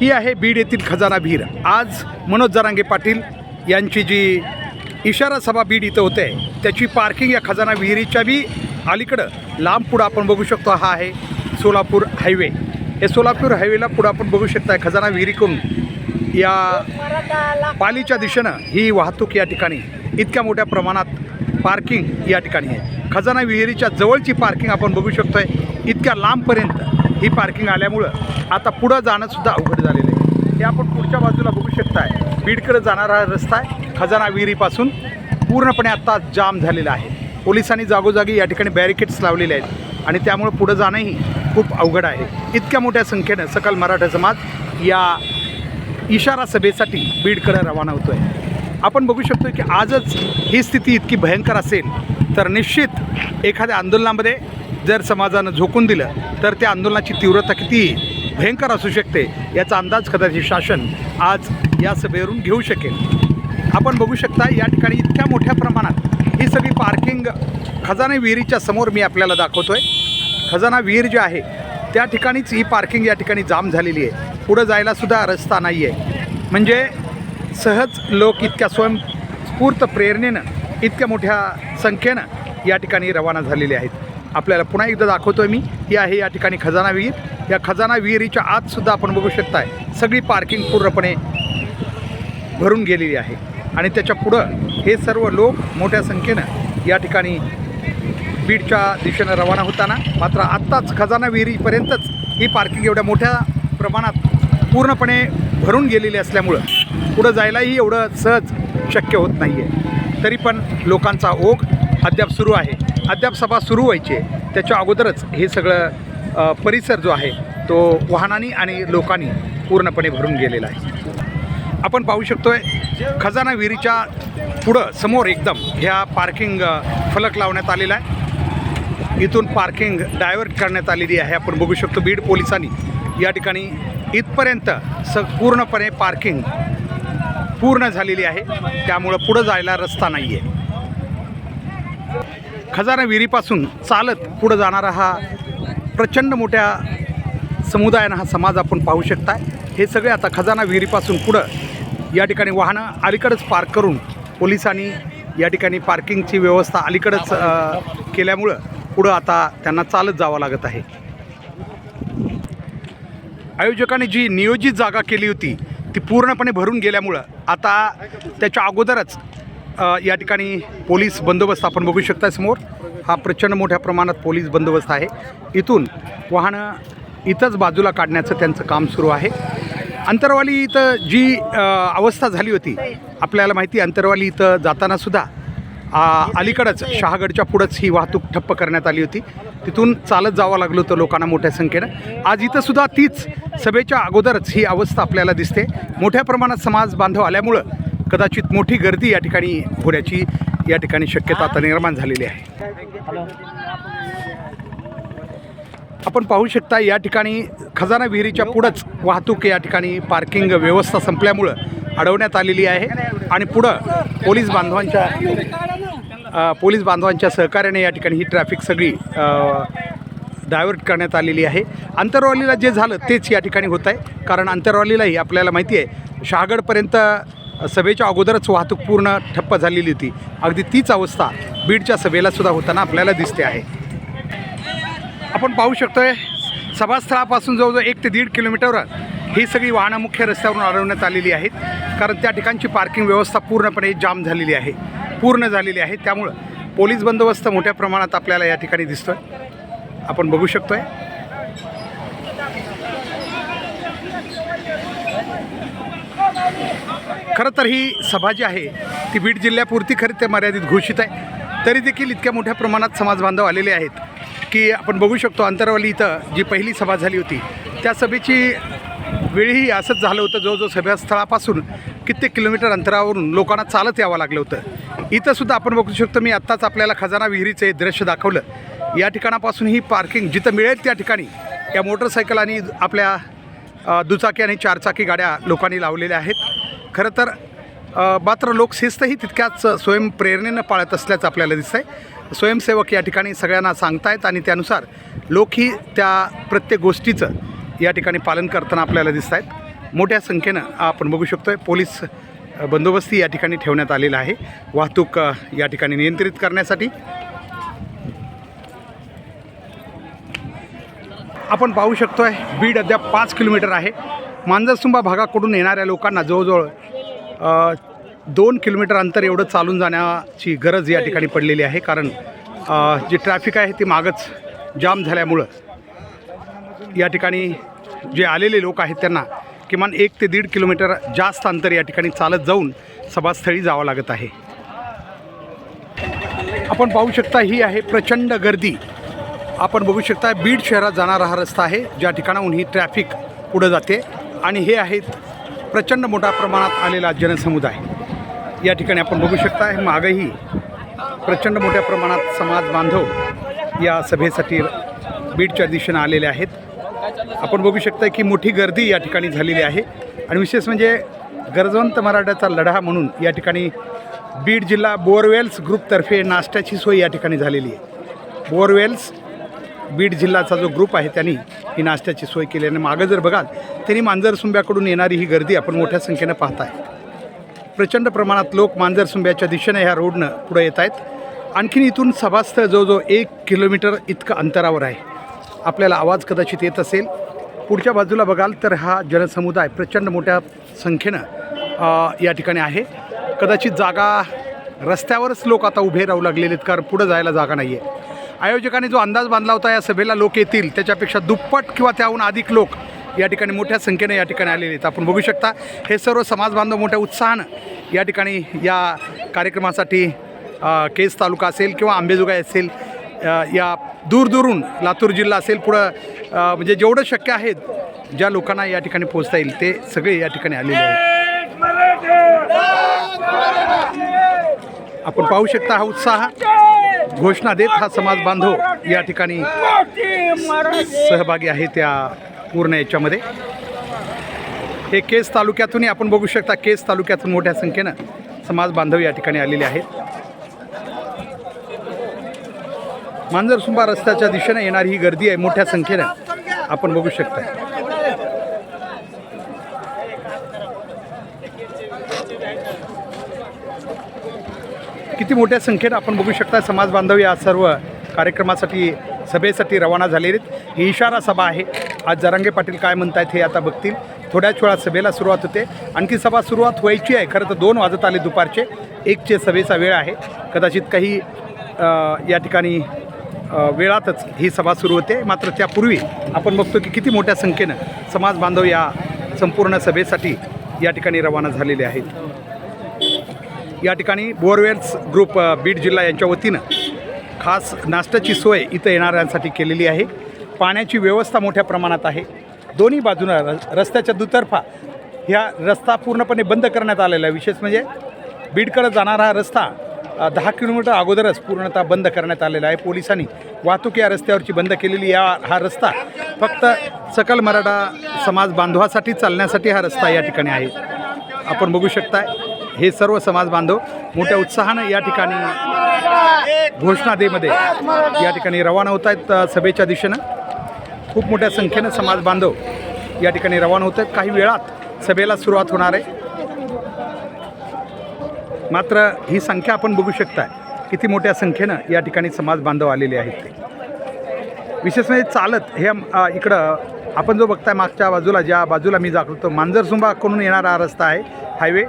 ही आहे बीड येथील खजाना भीर आज मनोज जरांगे पाटील यांची जी इशारा सभा बीड इथं होते त्याची पार्किंग या खजाना विहिरीच्या बी अलीकडं लांब पुढं आपण बघू शकतो हा आहे सोलापूर हायवे हे सोलापूर हायवेला पुढं आपण बघू शकता खजाना विहिरीकडून या पालीच्या दिशेनं ही वाहतूक या ठिकाणी इतक्या मोठ्या प्रमाणात पार्किंग या ठिकाणी आहे. खजाना विहिरीच्या जवळची पार्किंग आपण बघू शकतोय इतक्या लांबपर्यंत. ही पार्किंग आल्यामुळं आता पुढं जाणंसुद्धा अवघड झालेलं आहे. हे आपण पुढच्या बाजूला बघू शकताय. बीडकडे जाणारा रस्ता आहे खजाना विहिरीपासून. पूर्णपणे आत्ता जाम झालेला आहे. पोलिसांनी जागोजागी या ठिकाणी बॅरिकेड्स लावलेले आहेत. आणि त्यामुळं पुढं जाणंही खूप अवघड आहे. इतक्या मोठ्या संख्येनं सकल मराठा समाज या इशारा सभेसाठी बीडकडे रवाना होतो आहे आपण बघू शकतो की आजच ही स्थिती इतकी भयंकर असेल तर निश्चित एखाद्या आंदोलनामध्ये जर समाजानं झोकून दिलं तर त्या आंदोलनाची तीव्रता किती भयंकर असू शकते याचा अंदाज कदाचित शासन आज या सभेवरून घेऊ शकेल. आपण बघू शकता या ठिकाणी इतक्या मोठ्या प्रमाणात ही सगळी पार्किंग खजाना विहिरीच्या समोर मी आपल्याला दाखवतोय. खजाना विहीर जे आहे त्या ठिकाणीच ही पार्किंग या ठिकाणी जाम झालेली आहे. पुढं जायलासुद्धा रस्ता नाही आहे म्हणजे सहज लोक इतक्या स्वयंस्फूर्त प्रेरणेनं इतक्या मोठ्या संख्येनं या ठिकाणी रवाना झालेले आहेत. आपल्याला पुन्हा एकदा दाखवतोय मी. ही आहे या ठिकाणी खजाना विहीर. या खजाना विहिरीच्या आतसुद्धा आपण बघू शकताय सगळी पार्किंग पूर्णपणे भरून गेलेली आहे. आणि त्याच्या पुढं हे सर्व लोक मोठ्या संख्येनं या ठिकाणी बीडच्या दिशेनं रवाना होताना मात्र आत्ताच खजाना विहिरीपर्यंतच ही पार्किंग एवढ्या मोठ्या प्रमाणात पूर्णपणे भरून गेलेली असल्यामुळं पुढं जायलाही एवढं सहज शक्य होत नाही आहे तरी पण लोकांचा ओघ अद्याप सुरू आहे. अद्याप सभा सुरू व्हायची आहे. त्याच्या अगोदरच हे सगळं परिसर जो आहे तो वाहनांनी आणि लोकांनी पूर्णपणे भरून गेलेला आहे. आपण पाहू शकतो आहे खजाना विहिरीच्या पुढं समोर एकदम ह्या पार्किंग फलक लावण्यात आलेला आहे. इथून पार्किंग डायव्हर्ट करण्यात आलेली आहे. आपण बघू शकतो बीड पोलिसांनी या ठिकाणी इथपर्यंत स पूर्णपणे पार्किंग पूर्ण झालेली आहे. त्यामुळं पुढं जायला रस्ता नाही आहे खजाना विहिरीपासून चालत पुढं जाणारा हा प्रचंड मोठ्या समुदायानं हा समाज आपण पाहू शकताय. हे सगळे आता खजाना विहिरीपासून पुढं या ठिकाणी वाहनं अलीकडंच पार्क करून पोलिसांनी या ठिकाणी पार्किंगची व्यवस्था अलीकडंच केल्यामुळं पुढं आता त्यांना चालत जावं लागत आहे. आयोजकांनी जी नियोजित जागा केली होती ती पूर्णपणे भरून गेल्यामुळं आता त्याच्या अगोदरच या ठिकाणी पोलीस बंदोबस्त आपण बघू शकता समोर. हा प्रचंड मोठ्या प्रमाणात पोलीस बंदोबस्त आहे. इथून वाहनं इथंच बाजूला काढण्याचं त्यांचं काम सुरू आहे. अंतरवाली इथं जी अवस्था झाली होती आपल्याला माहिती आहे, अंतरवाली इथं जाताना सुद्धा अलीकडंच शहागडच्या पुढंच ही वाहतूक ठप्प करण्यात आली होती. तिथून चालत जावं लागलं होतं लोकांना मोठ्या संख्येनं. आज इथं सुद्धा तीच सभेच्या अगोदरच ही अवस्था आपल्याला दिसते. मोठ्या प्रमाणात समाज बांधव आल्यामुळं कदाचित मोठी गर्दी या ठिकाणी होण्याची या ठिकाणी शक्यता आता निर्माण झालेली आहे. आपण पाहू शकता या ठिकाणी खजाना विहिरीच्या पुढंच वाहतूक या ठिकाणी पार्किंग व्यवस्था संपल्यामुळं अडवण्यात आलेली आहे. आणि पुढं पोलीस बांधवांच्या पोलीस बांधवांच्या सहकार्याने या ठिकाणी ही ट्रॅफिक सगळी डायव्हर्ट करण्यात आलेली आहे. अंतरवालीला जे झालं तेच या ठिकाणी होत आहे. कारण अंतरवालीलाही आपल्याला माहिती आहे शहागडपर्यंत सभेच्या अगोदरच वाहतूक पूर्ण ठप्प झालेली होती. अगदी तीच अवस्था बीडच्या सभेला सुद्धा होताना आपल्याला दिसते आहे. आपण पाहू शकतोय सभास्थळापासून जवळजवळ एक ते दीड किलोमीटरवर ही सगळी वाहनं मुख्य रस्त्यावरून अडवण्यात आलेली आहेत. कारण त्या ठिकाणची पार्किंग व्यवस्था पूर्णपणे जाम झालेली आहे. पूर्ण झालेली आहे. त्यामुळं पोलीस बंदोबस्त मोठ्या प्रमाणात आपल्याला या ठिकाणी दिसतोय. आपण बघू शकतोय. खरं तर ही सभा जी आहे ती बीड जिल्ह्यापुरती खरी ते मर्यादित घोषित आहे. तरी देखील इतक्या मोठ्या प्रमाणात समाज बांधव आलेले आहेत की आपण बघू शकतो अंतरवाली इथं जी पहिली सभा झाली होती त्या सभेची वेळही असंच झालं होतं. जवळजवळ सभास्थळापासून कित्येक किलोमीटर अंतरावरून लोकांना चालत यावं लागलं होतं. इथंसुद्धा आपण बघू शकतो मी आत्ताच आपल्याला खजाना विहिरीचं हे दृश्य दाखवलं. या ठिकाणापासून ही पार्किंग जिथं मिळेल त्या ठिकाणी या मोटरसायकल आणि आपल्या दुचाकी आणि चारचाकी गाड्या लोकांनी लावलेल्या आहेत. खरं तर मात्र लोकशिस्तही तितक्याच स्वयंप्रेरणेनं पाळत असल्याचं आपल्याला दिसतं आहे स्वयंसेवक या ठिकाणी सगळ्यांना सांगतायत आणि त्यानुसार लोकही त्या प्रत्येक गोष्टीचं या ठिकाणी पालन करताना आपल्याला दिसत आहेत मोठ्या संख्येनं आपण बघू शकतो आहे पोलीस बंदोबस्ती या ठिकाणी ठेवण्यात आलेला आहे. वाहतूक या ठिकाणी नियंत्रित करण्यासाठी. आपण पाहू शकतो आहे बीड अद्याप पाच किलोमीटर आहे. मांजरसुंबा भागाकडून येणाऱ्या लोकांना जवळजवळ दोन किलोमीटर अंतर एवढं चालून जाण्याची गरज या ठिकाणी पडलेली आहे. कारण जे ट्रॅफिक आहे ते मागच जाम झाल्यामुळं या ठिकाणी जे आलेले लोक आहेत त्यांना किमान एक ते दीड किलोमीटर जास्त अंतर या ठिकाणी चालत जाऊन सभास्थळी जावं लागत आहे. आपण पाहू शकता ही आहे प्रचंड गर्दी. आपण बघू शकता बीड शहरात जाणारा हा रस्ता आहे. ज्या ठिकाणाहून ही ट्रॅफिक पुढं जाते. आणि हे आहेत प्रचंड मोठ्या प्रमाणात आलेला जनसमुदाय. या ठिकाणी आपण बघू शकता हे प्रचंड मोठ्या प्रमाणात समाज बांधव या सभेसाठी बीडच्या दिशेनं आलेले आहेत. आपण बघू शकता की मोठी गर्दी या ठिकाणी झालेली आहे आणि विशेष म्हणजे गरजवंत मराठ्याचा लढा म्हणून या ठिकाणी बीड जिल्हा बोअरवेल्स ग्रुपतर्फे नाश्त्याची सोय या ठिकाणी झालेली आहे. बोअरवेल्स बीड जिल्ह्याचा जो ग्रुप आहे त्यांनी ही नाश्त्याची सोय केली आणि मागं जर बघाल त्यांनी मांजरसुंब्याकडून येणारी ही गर्दी आपण मोठ्या संख्येनं पाहताय. प्रचंड प्रमाणात लोक मांजरसुंब्याच्या दिशेने ह्या रोडनं पुढे येत आहेत. आणखीन इथून सभास्थळ जवळजवळ एक किलोमीटर इतकं अंतरावर आहे. आपल्याला आवाज कदाचित येत असेल. पुढच्या बाजूला बघाल तर हा जनसमुदाय प्रचंड मोठ्या संख्येनं या ठिकाणी आहे. कदाचित जागा रस्त्यावरच लोक आता उभे राहू लागलेले आहेत कारण पुढं जायला जागा नाही आहे आयोजकांनी जो अंदाज बांधला होता या सभेला लोक येतील त्याच्यापेक्षा दुप्पट किंवा त्याहून अधिक लोक या ठिकाणी मोठ्या संख्येने या ठिकाणी आलेले आहेत. आपण बघू शकता हे सर्व समाज बांधव मोठ्या उत्साहानं या ठिकाणी या कार्यक्रमासाठी केस तालुका असेल किंवा आंबेजोगाई असेल या दूरदूरून लातूर जिल्हा असेल पुढं म्हणजे जेवढं शक्य आहे ज्या लोकांना या ठिकाणी पोहोचता येईल ते सगळे या ठिकाणी आलेले आहेत. आपण पाहू शकता हा उत्साह. घोषणा देत हा समाज बांधव या ठिकाणी सहभागी आहे त्या पूर्ण याच्यामध्ये. हे केस तालुक्यातूनही आपण बघू शकता केस तालुक्यातून मोठ्या संख्येनं समाज बांधव या ठिकाणी आलेले आहेत. मांजरसुंबा रस्त्याच्या दिशेनं येणारी ही गर्दी आहे मोठ्या संख्येनं आपण बघू शकता. किती मोठ्या संख्येनं आपण बघू शकता समाज बांधव या सर्व कार्यक्रमासाठी सभेसाठी रवाना झालेले आहेत. ही इशारा सभा आहे. आज जरांगे पाटील काय म्हणत आहेत हे आता बघतील. थोड्याच वेळात सभेला सुरुवात होते. आणखी सभा सुरुवात व्हायची आहे. खरं तर दोन वाजत आले दुपारचे. एकचे सभेचा वेळ आहे. कदाचित काही या ठिकाणी वेळातच ही सभा सुरू होते. मात्र त्यापूर्वी आपण बघतो की किती मोठ्या संख्येनं समाज बांधव या संपूर्ण सभेसाठी या ठिकाणी रवाना झालेले आहेत. या ठिकाणी बोअरवेल्स ग्रुप बीड जिल्हा यांच्या वतीनं खास नाश्त्याची सोय इथं येणाऱ्यांसाठी केलेली आहे. पाण्याची व्यवस्था मोठ्या प्रमाणात आहे. दोन्ही बाजूनं र रस्त्याच्या दुतर्फा ह्या रस्ता पूर्णपणे बंद करण्यात आलेला आहे. विशेष म्हणजे बीडकडं जाणारा हा रस्ता दहा किलोमीटर अगोदरच पूर्णतः बंद करण्यात आलेला आहे. पोलिसांनी वाहतूक या रस्त्यावरची बंद केलेली या हा रस्ता फक्त सकल मराठा समाज बांधवासाठी चालण्यासाठी हा रस्ता या ठिकाणी आहे. आपण बघू शकताय. हे सर्व समाज बांधव मोठ्या उत्साहानं या ठिकाणी घोषणा देमध्ये या ठिकाणी रवाना होत आहेत सभेच्या दिशेनं. खूप मोठ्या संख्येनं समाज बांधव या ठिकाणी रवाना होत आहेत. काही वेळात सभेला सुरुवात होणार आहे. मात्र ही संख्या आपण बघू शकताय किती मोठ्या संख्येनं या ठिकाणी समाज बांधव आलेले आहेत ते. विशेष म्हणजे चालत हे इकडं आपण जो बघताय मागच्या बाजूला ज्या बाजूला मी जागृत मांजरसुंबा करून येणारा हा रस्ता आहे हायवे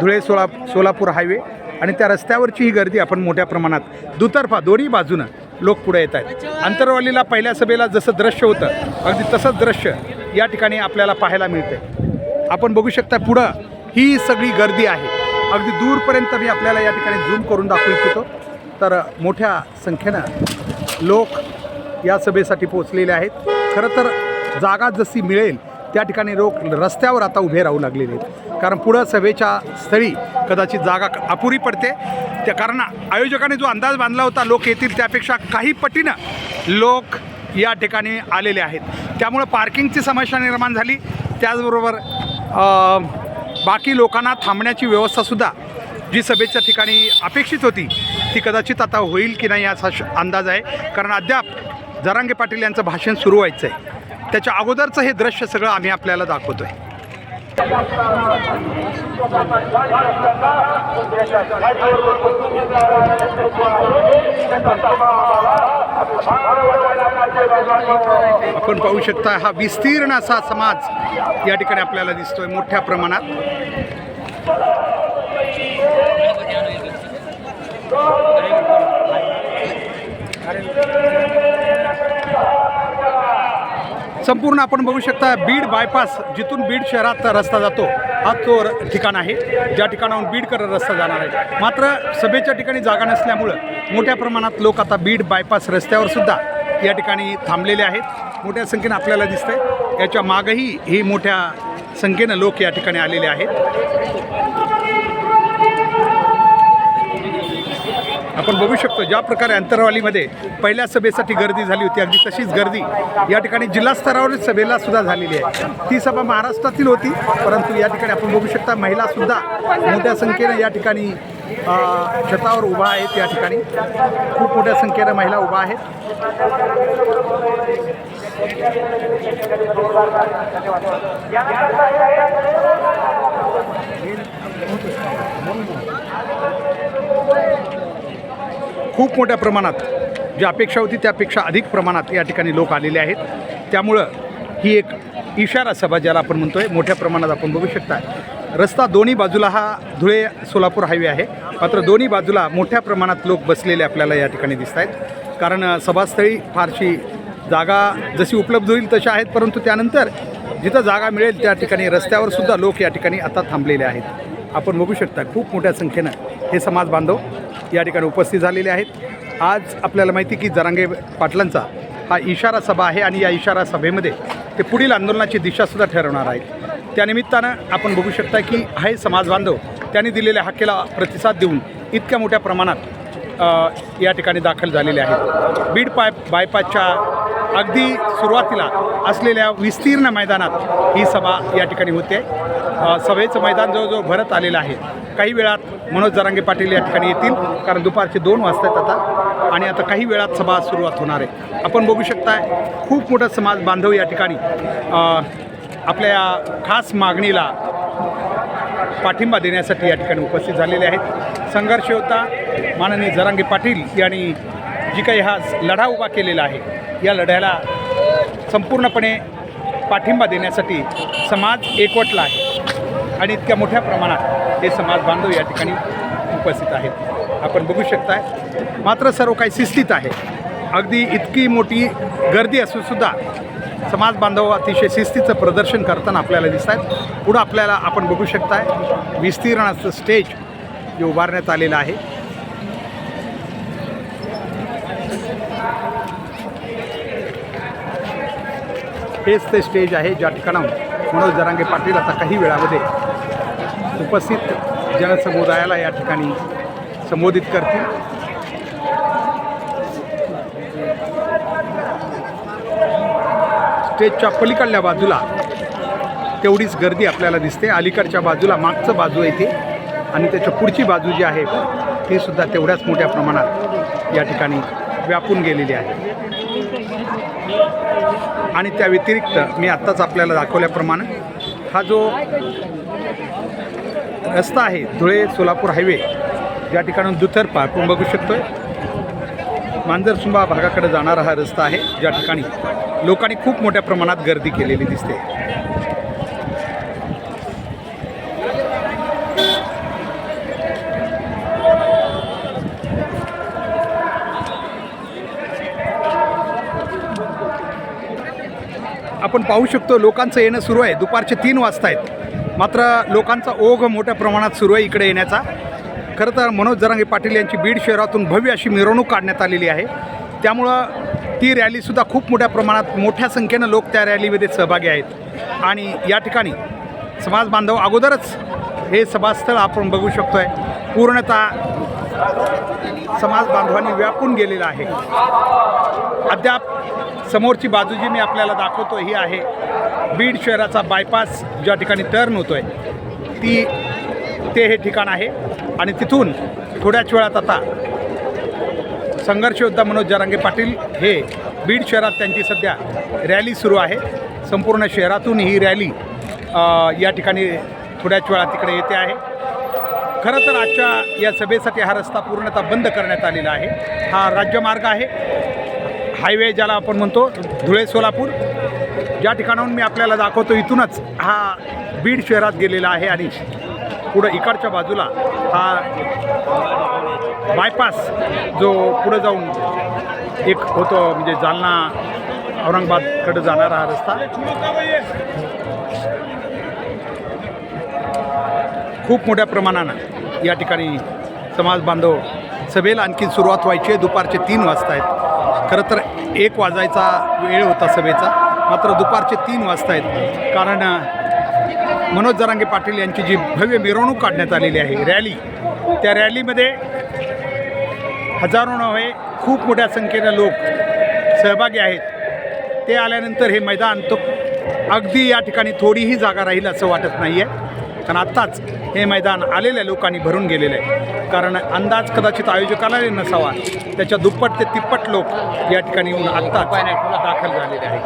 धुळे सोला सोलापूर हायवे आणि त्या रस्त्यावरची ही गर्दी आपण मोठ्या प्रमाणात दुतर्फा दोन्ही बाजूनं लोक पुढे येत आहेत. आंतरवालीला पहिल्या सभेला जसं दृश्य होतं अगदी तसंच दृश्य या ठिकाणी आपल्याला पाहायला मिळते आपण बघू शकता पुढं ही सगळी गर्दी आहे. अगदी दूरपर्यंत मी आपल्याला या ठिकाणी झूम करून दाखवू इच्छितो. तर मोठ्या संख्येनं लोक या सभेसाठी पोचलेले आहेत. खरं तर जागा जशी मिळेल त्या ठिकाणी लोक रस्त्यावर आता उभे राहू लागलेले आहेत. कारण पुढं सभेच्या स्थळी कदाचित जागा अपुरी पडते. त्या कारण आयोजकाने जो अंदाज बांधला होता लोक येतील त्यापेक्षा काही पटीनं लोक या ठिकाणी आलेले आहेत. त्यामुळं पार्किंगची समस्या निर्माण झाली. त्याचबरोबर बाकी लोकांना थांबण्याची व्यवस्थासुद्धा जी सभेच्या ठिकाणी अपेक्षित होती ती कदाचित आता होईल की नाही याचा श- अंदाज आहे. कारण अद्याप जरांगे पाटील यांचं भाषण सुरू व्हायचं आहे त्याच्या अगोदरचं हे दृश्य सगळं आम्ही आपल्याला दाखवतो आहे आपण पाहू शकता हा विस्तीर्ण असा समाज या ठिकाणी आपल्याला दिसतोय मोठ्या प्रमाणात. संपूर्ण आपण बघू शकता बीड बायपास जिथून बीड शहरात रस्ता जातो हा तो ठिकाण आहे. ज्या ठिकाणाहून बीडकडे रस्ता जाणार आहे. मात्र सभेच्या ठिकाणी जागा नसल्यामुळं मोठ्या प्रमाणात लोक आता बीड बायपास रस्त्यावर सुद्धा या ठिकाणी थांबलेले आहेत. मोठ्या संख्येनं आपल्याला दिसतंय. याच्या मागही ही मोठ्या संख्येनं लोक या ठिकाणी आलेले आहेत. आपण बघू शकतो ज्या प्रकारे अंतरवालीमध्ये पहिल्या सभेसाठी गर्दी झाली होती अगदी तशीच गर्दी या ठिकाणी जिल्हा स्तरावरील सभेला सुद्धा झालेली आहे. ती सभा महाराष्ट्रातील होती परंतु या ठिकाणी आपण बघू शकता महिला सुद्धा मोठ्या संख्येनं या ठिकाणी छतावर उभा आहेत या ठिकाणी. खूप मोठ्या संख्येनं महिला उभा आहेत. खूप मोठ्या प्रमाणात जी अपेक्षा होती त्यापेक्षा अधिक प्रमाणात या ठिकाणी लोक आलेले आहेत. त्यामुळं ही एक इशारा सभा ज्याला आपण म्हणतो आहे मोठ्या प्रमाणात आपण बघू शकता. रस्ता दोन्ही बाजूला हा धुळे सोलापूर हायवे आहे. मात्र दोन्ही बाजूला मोठ्या प्रमाणात लोक बसलेले आपल्याला या ठिकाणी दिसत आहेत. कारण सभास्थळी फारशी जागा जशी उपलब्ध होईल तशा आहेत परंतु त्यानंतर जिथं जागा मिळेल त्या ठिकाणी रस्त्यावर सुद्धा लोक या ठिकाणी आता थांबलेले आहेत. आपण बघू शकता खूप मोठ्या संख्येनं हे समाज बांधव या ठिकाणी उपस्थित झालेले आहेत. आज आपल्याला माहिती की जरांगे पाटलांचा हा इशारा सभा आहे आणि या इशारा सभेमध्ये ते पुढील आंदोलनाची दिशासुद्धा ठरवणार आहेत. त्यानिमित्तानं आपण बघू शकता की हे समाज बांधव त्यांनी दिलेल्या हक्केला प्रतिसाद देऊन इतक्या मोठ्या प्रमाणात या ठिकाणी दाखल झालेले आहेत. बीड पाय बायपासच्या अगदी सुरुवातीला असलेल्या विस्तीर्ण मैदानात ही सभा या ठिकाणी होते. सभेचं मैदान जवळजवळ भरत आलेलं आहे. काही वेळात मनोज जरांगे पाटील या ठिकाणी येतील कारण दुपारचे दोन वाजतात आता. आणि आता काही वेळात सभा सुरुवात होणार आहे. आपण बघू शकताय खूप मोठा समाज बांधव या ठिकाणी आपल्या या खास मागणीला पाठिंबा देण्यासाठी या ठिकाणी उपस्थित झालेले आहेत. संघर्ष होता माननीय जरांगे पाटील यांनी जी काही हा लढा उभा केलेला आहे या लढ्याला संपूर्णपणे पाठिंबा देण्यासाठी समाज एकवटला आहे. आणि इतक्या मोठ्या प्रमाणात हे समाज बांधव या ठिकाणी उपस्थित आहेत. आपण बघू शकताय मात्र सर्व काही शिस्तीत आहे. अगदी इतकी मोठी गर्दी असून सुद्धा समाज बांधव अतिशय शिस्तीचं प्रदर्शन करताना आपल्याला दिसत आहेत पुढं आपल्याला आपण बघू शकताय विस्तीर्णाचं स्टेज जे उभारण्यात आलेलं आहे. हेच ते स्टेज आहे ज्या ठिकाणाहून मनोज जरांगे पाटील आता काही वेळामध्ये उपस्थित जनसमुदायाला या ठिकाणी संबोधित करतील. स्टेजच्या पलीकडल्या बाजूला तेवढीच गर्दी आपल्याला दिसते. अलीकडच्या बाजूला मागचं बाजू येते आणि त्याच्या पुढची बाजू जी आहे ती सुद्धा तेवढ्याच मोठ्या प्रमाणात या ठिकाणी व्यापून गेलेली आहे. आणि त्या व्यतिरिक्त मी आत्ताच आपल्याला दाखवल्याप्रमाणे हा जो रस्ता आहे धुळे सोलापूर हायवे ज्या ठिकाणून दुतर्फा आपण बघू शकतो मांजरसुंबा भागाकडे जाणारा हा रस्ता आहे ज्या ठिकाणी लोकांनी खूप मोठ्या प्रमाणात गर्दी केलेली दिसते. आपण पाहू शकतो लोकांचं येणं सुरू आहे. दुपारचे तीन वाजता आहेत. मात्र लोकांचा ओघ मोठ्या प्रमाणात सुरू आहे इकडे येण्याचा. खरं तर मनोज जरांगे पाटील यांची बीड शहरातून भव्य अशी मिरवणूक काढण्यात आलेली आहे. त्यामुळं ती रॅलीसुद्धा खूप मोठ्या प्रमाणात मोठ्या संख्येनं लोक त्या रॅलीमध्ये सहभागी आहेत. आणि या ठिकाणी समाज बांधव अगोदरच हे सभास्थळ आपण बघू शकतो आहे पूर्णतः समाज बांधवांनी व्यापून गेलेला आहे. अद्याप समोरची बाजू जी मी आपल्याला दाखवतो ही आहे बीड शहराचा बायपास ज्या ठिकाणी टर्न होतो आहे ती ते हे ठिकाण आहे आणि तिथून थोड्याच वेळात आता संघर्षयोद्धा मनोज जरांगे पाटील हे बीड शहरात त्यांची सध्या रॅली सुरू आहे. संपूर्ण शहरातून ही रॅली या ठिकाणी थोड्याच वेळात तिकडे येते आहे. खरं तर आजच्या या सभेसाठी हा रस्ता पूर्णतः बंद करण्यात आलेला आहे. हा राज्यमार्ग आहे. हायवे ज्याला आपण म्हणतो धुळे सोलापूर. ज्या ठिकाणाहून मी आपल्याला दाखवतो इथूनच हा बीड शहरात गेलेला आहे आणि पुढं इकडच्या बाजूला हा बायपास जो पुढं जाऊन एक होतो म्हणजे जालना औरंगाबादकडे जाणारा हा रस्ता. खूप मोठ्या प्रमाणानं या ठिकाणी समाज बांधव सभेला आणखी सुरुवात व्हायची आहे. दुपारचे तीन वाजता आहेत. खरं तर एक वाजायचा वेळ होता सभेचा मात्र दुपारचे तीन वाजता आहेत. कारण मनोज जरांगे पाटील यांची जी भव्य मिरवणूक काढण्यात आलेली आहे रॅली त्या रॅलीमध्ये हजारो नव्हे खूप मोठ्या संख्येने लोक सहभागी आहेत. ते आल्यानंतर हे मैदान तो अगदी या ठिकाणी थोडीही जागा राहील असं वाटत नाही आहे कारण आत्ताच हे मैदान आलेल्या लोकांनी भरून गेलेलं आहे. कारण अंदाज कदाचित आयोजकाला नसावा. त्याच्या दुप्पट ते तिप्पट लोक या ठिकाणी येऊन आत्ताच दाखल झालेले आहेत.